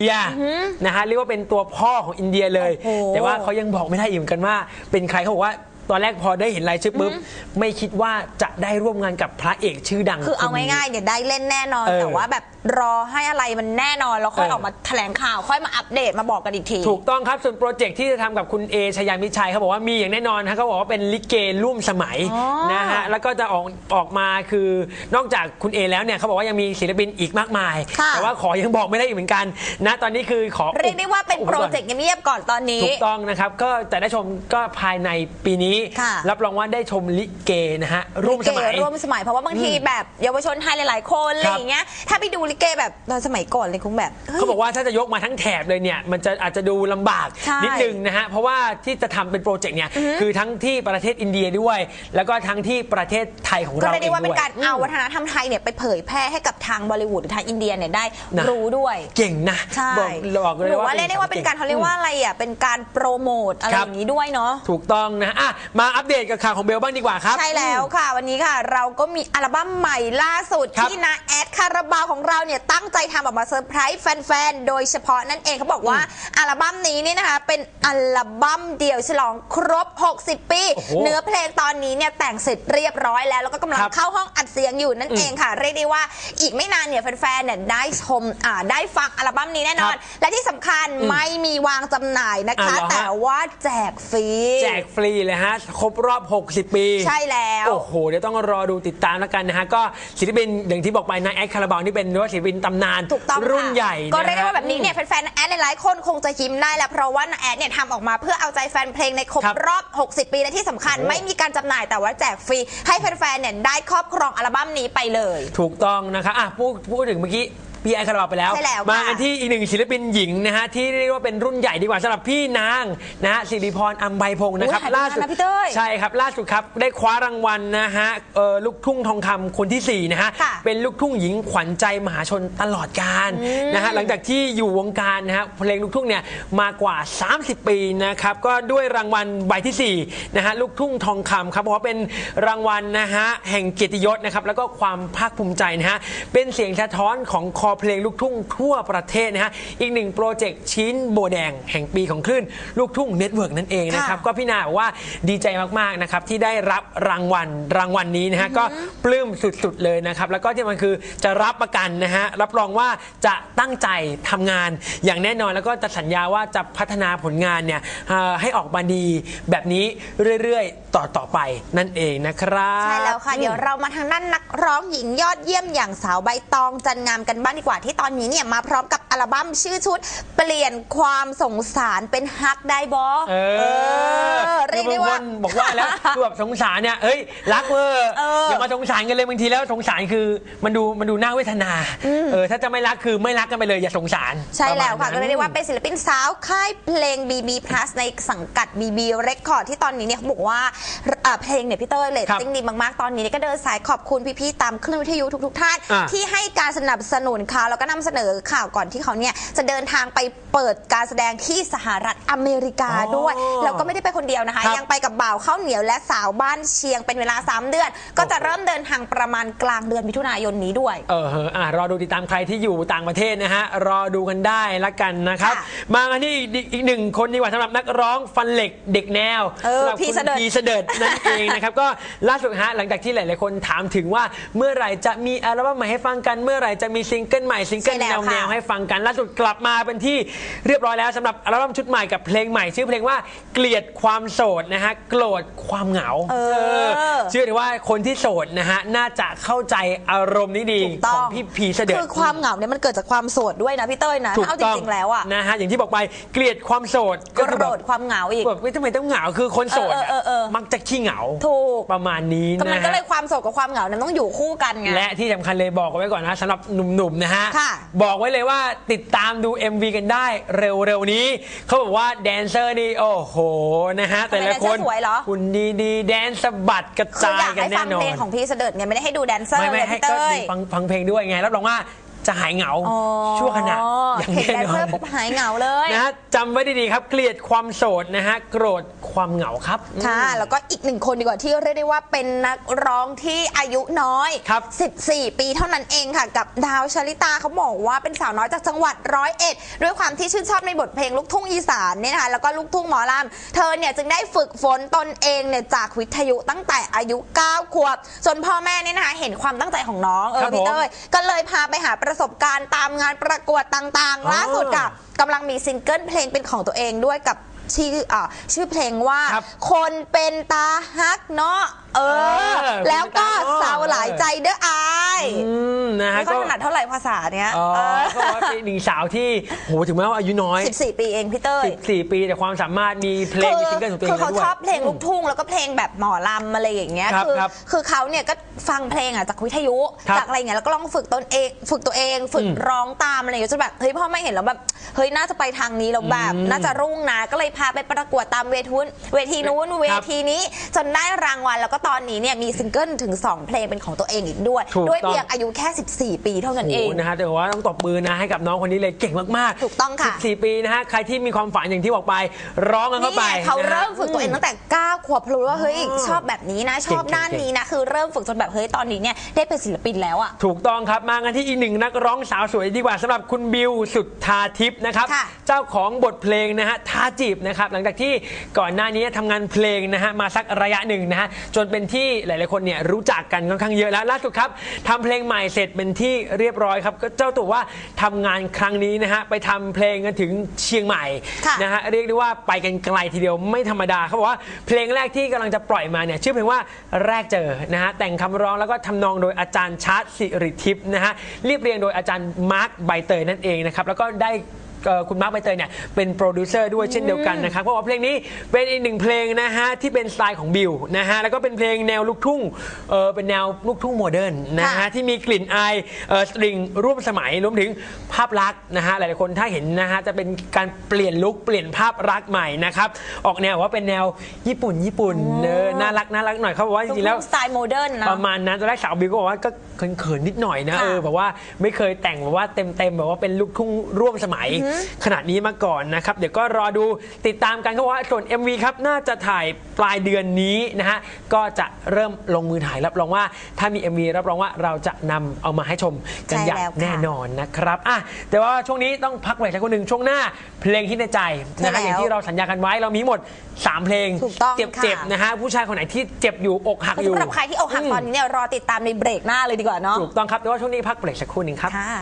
เดียนะฮะเรียกว่าเป็นตัวพ่อของอินเดียเลย โอ้โหแต่ว่าเขายังบอกไม่ได้อีกเหมือนกันว่า เป็นใครเขาบอกว่าตอนแรกพอได้เห็นรายชื่อปุ๊บไม่คิดว่าจะได้ร่วมงานกับพระเอกชื่อดังคือเอานนี้ ง่ายๆเนี่ยได้เล่นแน่นอน เออแต่ว่าแบบ รอให้อะไรมันแน่นอนแล้วค่อยเออ ออกมาแถลงข่าวค่อยมาอัปเดตมาบอกกันอีกที ถูกต้องครับส่วนโปรเจกต์ที่จะทำกับคุณเอชยามิชัยเขาบอกว่ามีอย่างแน่นอนนะเขาบอกว่าเป็นลิเกร่วมสมัยอ๋อนะฮะแล้วก็จะออกออกมาคือนอกจากคุณเอแล้วเนี่ยเขาบอกว่ายังมีศิลปินอีกมากมาย ค่ะ แต่ว่าขอยังบอกไม่ได้อีกเหมือนกันนะตอนนี้คือขอเรียกได้ว่าเป็นโปรเจกต์เงียบๆก่อนตอนนี้ ถูกต้องนะครับ ก็จะได้ชมก็ภายในปีนี้ ค่ะ รับรองว่าได้ชมลิเกนะฮะร่วมสมัยลิเกร่วมสมัยเพราะว่าบางทีแบบเยาวชนไทยหลาย ๆ คนอะไรอย่างเงี้ยถ้าไปดูลิเกแบบตอนสมัยก่อนเลยคงแบบเฮ้ย เขาบอกว่าถ้าจะยกมาทั้งแถบเลยเนี่ยมันจะอาจจะดูลำบากใช่นิดนึงนะฮะเพราะว่าที่จะทำเป็นโปรเจกต์เนี่ยคือทั้งที่ประเทศอินเดียด้วย แล้วก็ทั้งที่ประเทศไทยของก็เราเรียกเอได้งว่าด้เป็วนย การเอาวัฒนธรรมไทยเนี่ยไปเผยแพร่ให้กับทางบอลิวูดหรือทางอินเดียเนี่ยได้นะ รู้ด้วย เก่งนะใช่บอกบอกเลยหรือว่าว่าเรียกได้ว่าเป็นการเขาเรียกว่าอะไรอะ เป็นการโปรโมทอะไรคอรับย่างนี้ด้วยเนาะ ถูกต้องนะอะมาอัปเดตกับข่าวของเบลบ้างดีกว่าครับ ใช่แล้วค่ะ วันนี้ค่ะ เราก็มีอัลบั้มใหม่ล่าสุดครับที่นาแอดคาราบาวของเราเนี่ยตั้งใจทำออกมาเซอร์ไพรส์แฟนๆ โดยเฉพาะนั่นเองเขาบอกว่าอัลบั้มนี้เนี่ยนะคะ เป็นอัลบั้มเดี่ยวฉลองครบ 60 ปี โอ้โหเนื้อเพลงตอนนี้เนี่ยแต่งเสร็จเรียบร้อยแล้ว แล้วก็กำลังครับ เข้าห้องอัดเสียงอยู่นั่นเองค่ะ เรียกได้ว่าอีกไม่นานเนี่ยแฟนๆ เนี่ยได้ชมอ่าได้ฟังอัลบั้มนี้แน่นอนครับและที่สำคัญไม่มีวางจำหน่ายนะคะอ้าวเหรอฮะ แต่ว่าแจกฟรี แจกฟรีเลยฮะ ครบรอบ 60 ปีใช่แล้ว โอ้โห เดี๋ยวต้องรอดูติดตามแล้วกันนะฮะ ก็ศิลปินอย่างที่บอกไปนายแอดคาราบาวนี่เป็นเรียกว่าศิลปินตำนานถูกต้องรุ่นค่ะใหญ่ก็เรียกได้ะฮะว่าแบบนี้เนี่ยแฟนๆแอดหลายๆคนคงจะยิ้มได้แล้วเพราะว่าน้าแอดเนี่ยทำออกมาเพื่อเอาใจแฟนเพลงในครบครับรอบ 60 ปีและที่สำคัญโอ้โหไม่มีการจำหน่ายแต่ว่าแจกฟรีให้แฟนๆเนี่ยได้ครอบครองอัลบั้มนี้ไปเลย ถูกต้องนะคะอะพูดพูดถึงเมื่อกี้ พี่ไอคาราบาวไปแล้ว ใช่แล้วมาค่ะกันที่อีกหนึ่งศิลปินหญิงนะฮะที่เรียกว่าเป็นรุ่นใหญ่ดีกว่าสำหรับพี่นางนะฮะสิริพรอัมไพพงศ์นะครับอุ๊ยหายไปนานนะพี่เต้ยใช่ครับล่าสุดครับได้คว้ารางวัลนะฮะเอ่อลูกทุ่งทองคำคนที่สี่นะฮะค่ะ เป็นลูกทุ่งหญิงขวัญใจมหาชนตลอดกาลนะฮะหลังจากที่อยู่วงการนะฮะเพลงลูกทุ่งเนี่ยมากว่า 30 ปีนะครับก็ด้วยรางวัลใบที่สี่นะฮะลูกทุ่งทองคำครับเพราะว่าเป็นรางวัลนะฮะแห่งเกียรติยศนะครับแล้วก็ความภาคภูมิใจนะฮะเป็นเสียงสะท้อนของคอเพลงลูกทุ่งทั่วประเทศนะฮะอีกหนึ่งโปรเจกต์ชิ้นโบแดงแห่งปีของคลื่นลูกทุ่งเน็ตเวิร์กนั่นเองนะครับค่ะก็พี่นาบอกว่าดีใจมากๆนะครับที่ได้รับรางวัลรางวัลนี้นะฮะก็ปลื้มสุดๆเลยนะครับ แล้วก็ที่มันคือจะรับประกันนะฮะรับรองว่าจะตั้งใจทำงานอย่างแน่นอน แล้วก็จะสัญญาว่าจะพัฒนาผลงานเนี่ยเอ่อให้ออกมาดีแบบนี้เรื่อยๆต่อต่อไปนั่นเองนะครับ ใช่แล้วค่ะ เดี๋ยวเรามาทางด้านนักร้องหญิงยอดเยี่ยมอย่างสาวใบตองจันงามกันบ้างดีกว่าที่ตอนนี้เนี่ยมาพร้อมกับอัลบั้มชื่อชุด เปลี่ยนความสงสารเป็นฮักได้บอเออเรียกคืได้อบางคว่านบอกว่าแล้วคือแบบสงสารเนี่ยเฮ้ยรักเวอร์เออออย่ามาสงสารกันเลยบางทีแล้วสงสารคือมันดูมันดูน่าเวทนาเออถ้าจะไม่รักคือไม่รักกันไปเลยอย่าสงสาร ใช่แล้วค่ะปก็ระมาณนั้นเรียกได้ว่าเป็นศิลปินสาวค่ายเพลง BB Plus ในสังกัด BB Record ที่ตอนนี้เนี่ยเขาบอกว่าเอ่อเพลงเนี่ยพี่เต้ยเลตครับติ้งดีมากๆตอนนี้เนี่ยก็เดินสายขอบคุณพี่ๆตามคลื่นวิทยุทุกๆท่านอ่าที่ให้การสนับสนุนเขาแล้วก็นำเสนอข่าวก่อนที่เขาเนี่ยจะเดินทางไปเปิดการแสดงที่สหรัฐอเมริกาอ๋อด้วยแล้วก็ไม่ได้ไปคนเดียวนะคะครับยังไปกับบ่าวข้าวเหนียวและสาวบ้านเชียงเป็นเวลา 3 เดือน ก็จะเริ่มเดินทางประมาณกลางเดือนมิถุนายนนี้ด้วยเออเฮออะรอดูติดตามใครที่อยู่ต่างประเทศนะฮะรอดูกันได้ละกันนะครับค่ะมากันที่อีกอีกหนึ่งคนดีกว่าสำหรับนักร้องฟันเหล็กเด็กแนวเออสำหรับพี่คุณเสดิร์ดพีเสดิร์ดนั่นเองนะครับก็ล่าสุดฮะหลังจากที่หลาย ๆ คนถามถึงว่าเมื่อไหร่จะมีอัลบั้มใหม่ให้ฟังกันเมื่อไหร่จะมีซิงเกิลใหม่ซิงเกิลใช่แล้วแนวค่ะๆให้ฟังกันล่าสุดกลับมาเป็นที่เรียบร้อยแล้วสำหรับอัลบั้มชุดใหม่กับเพลงใหม่ ชื่อเพลงว่าเกลียดความโสดนะฮะโกรธความเหงาเออเชื่อเลยว่าคนที่โสดนะฮะน่าจะเข้าใจอารมณ์นี้ดีถูกต้ขอองงพี่พีเสด็จ คือความเหงาเนี่ยมันเกิดจากความโสดด้วยนะพี่เต้ยนะถูกถ้าเอาจต้องริงๆแล้วอะนะฮะอย่างที่บอกไปเกลียดความโสดก็คือโกแบรบธความเหงาอีก แบบไม่ทำไมต้องเหงาคือคนโสดอะเออเออเออ มักจะขี้เหงาถูกประมาณนี้ก็มันนะก็เลฮะยความโสดกับความเหงาเนี่ยต้องอยู่คู่กันไง และที่สำคัญเลยบอกไว้ก่อนนะสำหรับหนุ่มๆนะฮะค่ะบอกไว้เลยว่าติดตามดู MV กันได้เร็วๆนี้ เขาบอกว่าแดนเซอร์นี่โอ้โหนะฮะ แต่ละคนแดนเซอร์สวยเหรอหุ่นดีๆแดนสะบัดกระคือจาอยยากกันให้แน่ฟังนอเพลงนของพี่เสด็จไงไม่ได้ให้ดูแดนเซอร์ไม่เลไม่ยให้พี่ก็เต้ยฟังฟังเพลงด้วยไงรับรองว่า จะหายเหงาอ๋อชั่วขณะอย่างเห็นแน่แดนนอเซอนร์ปุ๊บหายเหงาเลยนะฮะจำไว้ดีๆครับ เกลียดความโสดนะฮะโกรธความเหงาครับค่ะแล้วก็อีกหนึ่งคนดีกว่าที่เรียกได้ว่าเป็นนักร้องที่อายุน้อยครับ14 ปีเท่านั้นเองค่ะ กับดาวชลิตาเขาบอกว่าเป็นสาวน้อยจากจังหวัดร้อยเอ็ดด้วยความที่ชื่นชอบในบทเพลงลูกทุ่งอีสานเนี่ยนะคะแล้วก็ลูกทุ่งหมอลำเธอเนี่ยจึงได้ฝึกฝนตนเองเนี่ยจากวิทยุตั้งแต่อายุ9ขวบจนพ่อแม่เนี่ยนะคะเห็นความตั้งใจของน้องเอครัอบผมพี่เต้ยก็เลยพาไปหาประสบการณ์ตามงานประกวดต่างๆ ล่าสุดค่ะกำลังมีซิงเกิลเพลงเป็นของตัวเองด้วยกับชื่ออ่าชื่อเพลงว่าครับคนเป็นตาฮักเนาะ เออเออ แล้วก็เป็นตาเนาะสาวหลายใจเด้ออายอืมนะฮะไม่ค่อยถนัดเท่าไหร่ภาษาเนี้ยอ๋อเออก็ว่าเป็นหนึ่งสาวที่โหถึงแม้ว่าอายุน้อย 14 ปีเองพี่เต้ย14 ปีแต่ความสามารถมีเพลงมีซิงเกิลของตัวเอคืงอเขาด้วยชอบเพลงลูกทุ่งแล้วก็เพลงแบบหมอลำอะไรอย่างเงี้ยครับคือครับคือเขาเนี่ยก็ฟังเพลงอะจากวิทยุครับจากอะไรเงี้ยแล้วก็ลองฝึกตนเองฝึกตัวเองฝึกอืมร้องตามอะไรอย่างเงี้ยจนแบบเฮ้ยพ่อไม่เห็นแล้วแบบเฮ้ยน่าจะไปทางนี้แล้วแบบอืมน่าจะรุ่งนะก็เลยพาไปประกวดตามเวทีเวทีนู้นเวทีนี้จนได้รางวัลแล้วก็ตอนนี้เนี่ยมีซิงเกิลถึง 2 เพลงเป็นของตัวเองอีกด้วย ถูกด้วยต้องเพียงอายุแค่ 14 ปีเท่านั้นเองโโหนะฮะแต่ว่าต้องตบมือนะให้กับน้องคนนี้เลยเก่งมากๆถูกต้องค่ะ 14 ปีนะฮะใครที่มีความฝันอย่างที่บอกไป ร้องกันเข้านี่ไปไงเขานะฮะ เริ่มฝึกตัวเองตั้งแต่ 9 ขวบเพราะรู้ว่าเฮ้ยชอบแบบนี้นะ ชอบเก่งๆด้านนี้นะ คือเริ่มฝึกจนแบบเฮ้ยตอนนี้เนี่ยได้เป็นศิลปินแล้วอะ ถูกต้องครับ มากันที่อีกหนึ่งนักร้องสาวสวยดีกว่าสำหรับคุณบิวสุดทาทิพย์นะครับ ค่ะเจ้าของบทเพลงนะฮะท้าจีบนะครับ หลังจากที่ก่อนหน้านี้ทำงานเพลงนะฮะมาสักระยะหนึ่งนะฮะจนเป็นที่หลาย ๆ คนเนี่ยรู้จักกันค่อนข้างเยอะแล้วล่าสุดครับทำเพลงใหม่เสร็จเป็นที่เรียบร้อยครับก็เจ้าตัวว่าทำงานครั้งนี้นะฮะไปทำเพลงกันถึงเชียงใหม่ค่ะ นะฮะเรียกได้ว่าไปกันไกลทีเดียวไม่ธรรมดาเขาบอกว่าเพลงแรกที่กำลังจะปล่อยมาเนี่ยชื่อเพลงว่าแรกเจอนะฮะแต่งคำร้องแล้วก็ทำนองโดยอาจารย์ชาร์ตสิริทิพย์นะฮะเรียบเรียงโดยอาจารย์มาร์คใบเตยนั่นเองนะครับแล้วก็ได้ เอ่อคุณมาร์คใบเตยเนี่ยเป็นโปรดิวเซอร์ด้วยเช่นเดียวกันนะครับเพราะว่าเพลงนี้เป็นอีกหนึ่งเพลงนะฮะที่เป็นสไตล์ของบิวนะฮะแล้วก็เป็นเพลงแนวลูกทุ่งเออเป็นแนวลูกทุ่งโมเดิร์นนะฮะค่ะ ที่มีกลิ่นอายเอ่อสตริงร่วมสมัยรวมถึงภาพลักษณ์นะฮะหลายๆคนถ้าเห็นนะฮะจะเป็นการเปลี่ยนลุคเปลี่ยนภาพลักษณ์ใหม่นะครับออกแนวว่าเป็นแนวญี่ปุ่นญี่ปุ่นเออน่ารักน่ารักหน่อยเขาบอกว่าจริงๆแล้ว สไตล์โมเดิร์นนะ ประมาณนั้นตอนแรกสาวบิวก็บอกว่าก็เขินๆนิดหน่อยนะค่ะเออแบบว่าไม่เคยแต่งแบบว่าเต็มๆแบบว่าเป็นลูกทุ่งร่วมสมัยขนาดนี้มาก่อนนะครับ เดี๋ยวก็รอดูติดตามกันเขาบอกว่าส่วน MV ครับน่าจะถ่ายปลายเดือนนี้นะฮะก็จะเริ่มลงมือถ่ายรับรองว่าถ้ามี MV รับรองว่าเราจะนำเอามาให้ชมกันใช่อย่างแล้วค่ะแน่นอนนะครับอะแต่ว่าช่วงนี้ต้องพักเบรกสักครู่หนึ่งช่วงหน้า เพลงฮิตในใจนะฮะใช่แล้วอย่างที่เราสัญญากันไว้เรามีหมดสามเพลงถูกต้องเจ็บค่ะๆนะฮะผู้ชายคนไหนที่เจ็บอยู่อกหักอยู่สำหรับใครที่อกหักตอนนี้เนี่ยรอติดตามในเบรกหน้าเลยดีกว่าเนาะถูกต้องครับแต่ว่าช่วงนี้พักเบรกสักครู่หนึ่งครับ ค่ะ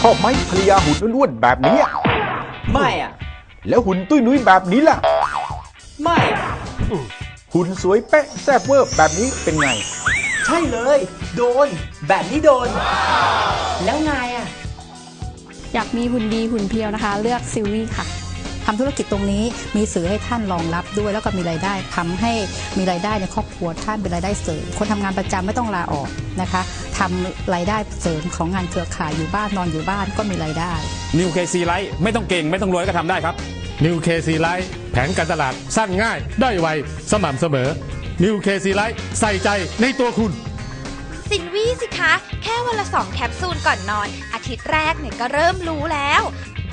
ชอบไหมภรรยาหุ่นอ้วนๆแบบนี้อะไม่อะแล้วหุ่นตุ้ยนุ้ยแบบนี้ล่ะ ไม่อะหุ่นสวยเป๊ะแซ่บเวอร์แบบนี้เป็นไง ใช่เลย โดน แบบนี้โดน แล้วไงอะอยากมีหุ่นดีหุ่นเพรียวนะคะ เลือกซิลวี่ค่ะทำธุรกิจตรงนี้มีสื่อให้ท่านรองรับด้วย แล้วก็มีรายได้ทำให้มีรายได้ในครอบครัวท่านเป็นรายได้เสริมคนทำงานประจำไม่ต้องลาออกนะคะ ทำรายได้เสริมของงานเครือข่ายอยู่บ้านนอนอยู่บ้านก็มีรายได้นิวเคซีไลท์ไม่ต้องเก่งไม่ต้องรวยก็ทำได้ครับนิวเคซีไลท์แผนการตลาดสั้นง่าย ได้ไว สม่ำเสมอนิวเคซีไลท์ใส่ใจในตัวคุณ สินวี่สิคะ แค่วันละสองแคปซูลก่อนนอน อาทิตย์แรกเนี่ยก็เริ่มรู้แล้ว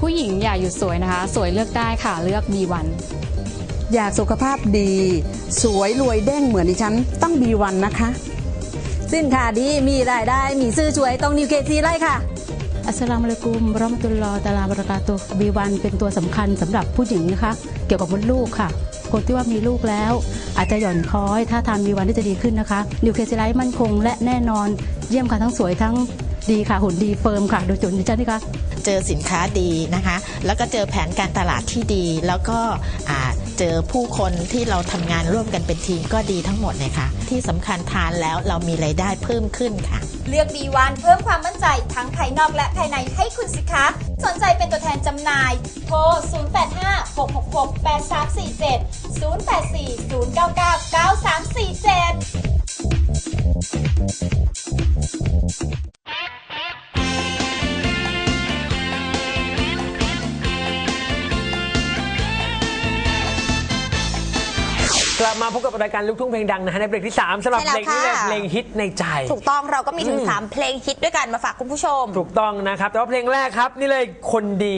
ผู้หญิงอย่าหยุดสวยนะคะ สวยเลือกได้ค่ะเลือก B1 อยากสุขภาพดี สวยรวยเด้งเหมือนดิฉันต้องบีวันนะคะ สินค้าดีมีรายได้ มีซื้อช่วยต้องนิวเคซีไล่ค่ะ อัสสลามุอะลัยกุมเราะห์มะตุลลอฮ์ตะอาลาบะเราะกาตุฮ์บีวันเป็นตัวสำคัญสำหรับผู้หญิงนะคะ เกี่ยวกับมดลูกค่ะ คนที่ว่ามีลูกแล้ว อาจจะหย่อนคล้อย ถ้าทานบีวันที่จะดีขึ้นนะคะ นิวเคลียไลท์มั่นคงและแน่นอน เยี่ยมค่ะทั้งสวยทั้งดีค่ะหุ่นดีเฟิร์มค่ะโดยจุดนี้จ้านี่คะ เจอสินค้าดีนะคะ แล้วก็เจอแผนการตลาดที่ดี แล้วก็เจอผู้คนที่เราทำงานร่วมกันเป็นทีมก็ดีทั้งหมดเลยค่ะ ที่สำคัญทานแล้วเรามีไรายได้เพิ่มขึ้นค่ะ เลือก B1 เพิ่มความมั่นใจทั้งภายนอกและภายในให้คุณสิคะสนใจเป็นตัวแทนจำหน่าย โทร 0856688347 0840999347 บมาพบกับรายการลูกทุ่งเพลงดังนะฮะในเบรกที่ 3สำหรับใช่เพแล้วลงนี้เลยค่ะ เพลงฮิตในใจ ถูกต้องเราก็มีถึงอืม3เพลงฮิตด้วยกันมาฝากคุณผู้ชม ถูกต้องนะครับ แต่ว่าเพลงแรกครับนี่เลยคนดี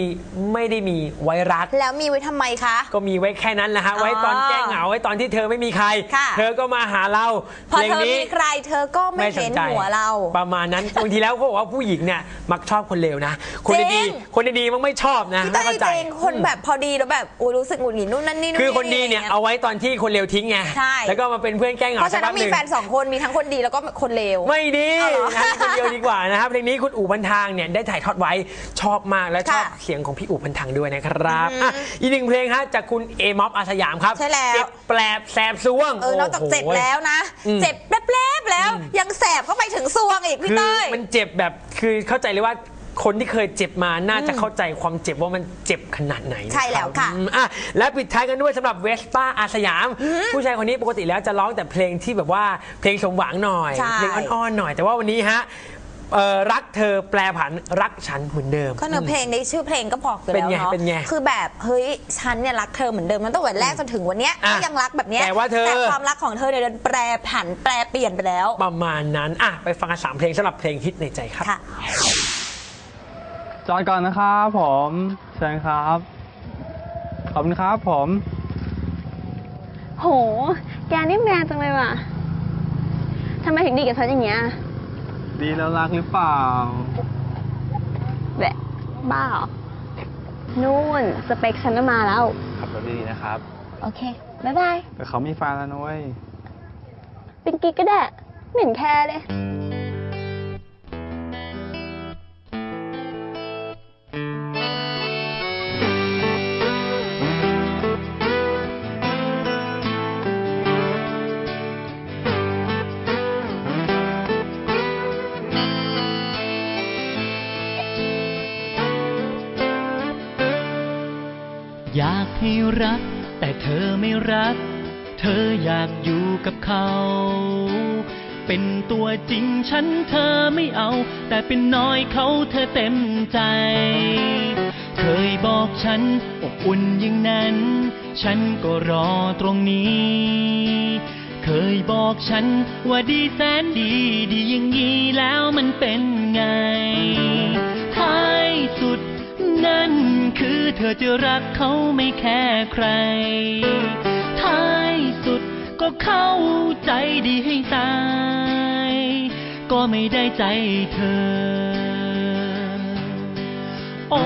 ไม่ได้มีไว้รัก แล้วมีไว้ทำไมคะ ก็มีไว้แค่นั้นแหละฮะ ไว้ตอนแก้เหงาไว้ตอนที่เธอไม่มีใคร ค่ะ เธอก็มาหาเราพอเพลงเธอนี้มีใครเธอก็ไม่ไม่สเห็นนใจหัวเรา ประมาณนั้น บางทีแล้วเขาบอกว่าผู้หญิงเนี่ยมักชอบคนเลวนะ คนจริดีง ๆคนดีๆมันไม่ชอบนะพี่ไม่เต้ยเข้าใจ เองคนแบบพอดีแล้วแบบโอ้ยรู้สึกหงุดหงิดนู่นนั่นนี่นู่นคือคนดีเนี่ยะไรเอาไว้ตอนที่คนเลวทิ้งไงใช่ แล้วก็มาเป็นเพื่อนแก้เหงาเพราะฉะนั้นสักมีพักหแฟงนสองคนมีทั้งคนดีแล้วก็คนเลว ไม่ดีเอาเหรอนะคนเดียวดีกว่านะครับเพลงนี้คุณอู่พันทางเนี่ยได้ถ่ายทอดไว้ชอบมากและชอบค่ะเสียงของพี่อู่พันทางด้วยนะครับอือฮึอะอีกหนึ่งเพลงฮะจากคุณเอมอฟอาสยามครับใช่แล้ว เจ็บแปลบแสบซวงเออนอกจากเจ็บโโห แล้วนะ อืม เจ็บแป๊บๆแล้วยังแสบเข้าไปถึงซวงอีกพี่คือเต้ย มันเจ็บแบบคือเข้าใจเลยว่า คนที่เคยเจ็บมาน่าจะเข้าใจความเจ็บว่ามันเจ็บขนาดไหนนรับใช่แล้วค่ะอืมอะ และปิดท้ายกันด้วยสำหรับเวสป้าอาสยาม ผู้ชายคนนี้ปกติแล้วจะร้องแต่เพลงที่แบบว่าเพลงสมหวังหน่อย ใช่ เพลงอ่อนๆหน่อยแต่ว่าวันนี้ฮะเอ่อรักเธอแปลผันรักฉันเหมือนเดิม ก็เนื้อเพลงในชื่อเพลงก็บอกอยู่เป็นแล้วไงเนาะเป็นไงคือแบบเฮ้ยฉันเนี่ยรักเธอเหมือนเดิมมันตั้งแต่วันแรกจนถึงวันเนี้ยอะก็ยังรักแบบเนี้ยแต่ว่าเธอ แต่ความรักของเธอเนี่ยแปรผันแปรเปลี่ยนไปแล้วประมาณนั้นอะไปฟังกันสามเพลงสำหรับเพลงฮิตในใจครับ ค่ะ จอดก่อนนะครับผมเชิญครับ ขอบคุณครับผม โห แกนี่แมนจังเลยว่ะทำไมถึงดีกับฉันอย่างเงี้ย ดีแล้วรักหรือเปล่าแบะบ้าเหรอนู่น สเปคฉันน่ะมาแล้ว ขับรถดีๆนะครับ โอเค บ๊ายบาย แต่เขามีแฟนแล้วนุ้ย เป็นกิ๊กก็ได้ ไม่เห็นแคร์เลย ให้รัก แต่เธอไม่รัก เธออยากอยู่กับเขา เป็นตัวจริงฉันเธอไม่เอา แต่เป็นน้อยเขาเธอเต็มใจ เคยบอกฉันอบอุ่นอย่างนั้น ฉันก็รอตรงนี้ เคยบอกฉันว่าดีแสนดีดีอย่างนี้แล้วมันเป็นไงท้ายสุด นั่นคือเธอจะรักเขาไม่แค่ใคร ท้ายสุดก็เข้าใจดีให้ตาย ก็ไม่ได้ใจเธอ โอ้